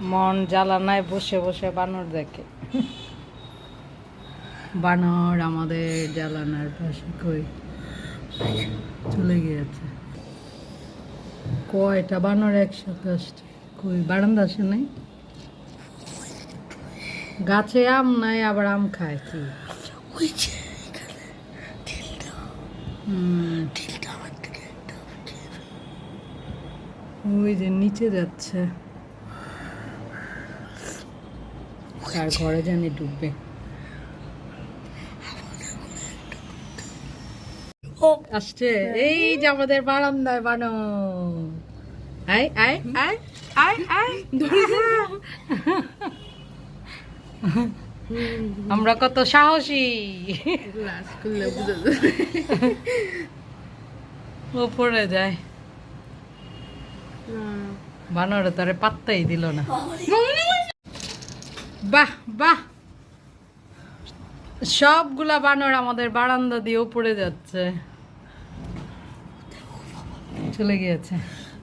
মন জ্বালানায় বসে বসে বানর দেখে। বানর আমাদের জ্বালানার পাশে কই? চলে গিয়েছে। কয়টা বানর একসাথে আসছে? কই বারান্দা আসে নাই? গাছে আম নাই আবার আম খায় কি? ওই যে নিচে ঢিলটা হুম ঢিলটা আমার দিকে একটা উঠিয়ে ফেলে। ওই যে নিচে যাচ্ছে তার ঘরে জানি ডুববে। আসছে। এই যে আমাদের বারান্দায় বানো। আয় আয় আয় আয় আয়। আমরা কত সাহসী। ওপরে যায়। বানরে তারে পাত্তাই দিল না। বাহ বাহ। সবগুলা বানর আমাদের বারান্দা দিয়ে উপরে যাচ্ছে। চলে গিয়েছে।